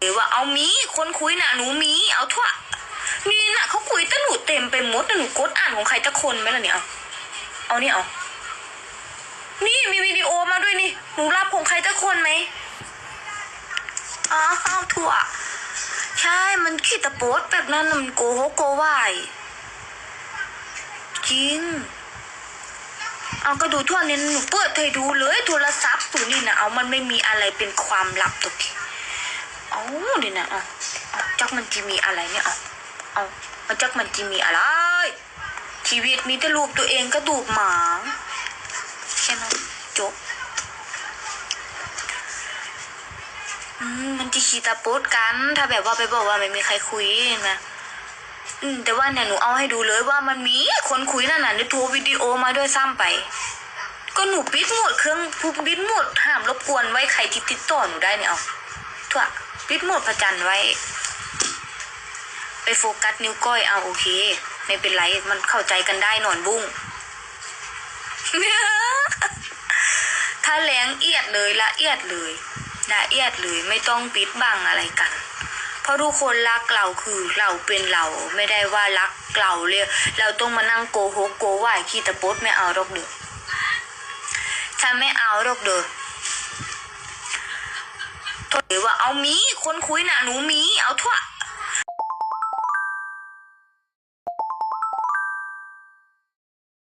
หรือว่าเอามีคนคุยน่ะหนูมีเอาทั่วนี่น่ะเขาคุยแต่หนูเต็มไปหมดแต่หนูกดอ่านของใครตะคนไหมล่ะเนี่ยเอาเอานี่เอานี่มีวิดีโอมาด้วยนี่หนูรับของใครตะคนไหมอ๋อเอาทั่วใช่มันขี้ตะโปดแบบนั้นมันโกหกโกวายจริงเอาก็ดูทั่วนี้หนูเปิดให้ดูเลยโทรศัพท์ตัวนี้นะเอามันไม่มีอะไรเป็นความลับตัวที เอาดินะอาเอาจักมันจะมีอะไรเนี่ยเอาเอาเอาจักมันจะมีอะไร ชีวิตมีแต่รูปตัวเองก็ดูปหมาแค่นั้นจบอืมมันจะขีตาโป๊ดกัน ถ้าแบบว่าไปบอกว่าไม่มีใครคุยนไหมอืมแต่ว่าเนี่ยหนูเอาให้ดูเลยว่ามันมีคนคุยนั่นน่ะในโทรวิดีโอมาด้วยซ้ำไป ก็หนูปิดหมดเครื่องพูปิดหมดห้ามรบกวนไว้ใครที่ติดต่อหนูได้เนี่ยเอา ทั่วปิดหมดประจันไว้ ไปโฟกัสนิ้วก้อยเอาโอเค ไม่เป็นไรมันเข้าใจกันได้หนอนบุ้งถ้าแรงเอียดเลยละเอียดเลยละเอียดเลยไม่ต้องปิดบังอะไรกัน เพราะทุกคนรักเราคือเราเป็นเราไม่ได้ว่ารักเราเลยเราต้องมานั่งโกหกโกไหวขี้ตะปดไม่เอาดอกเด้อฉันไม่เอาดอกเด้อ หรือว่าเอามีคนคุยน่ะหนูมีเอาทั่ว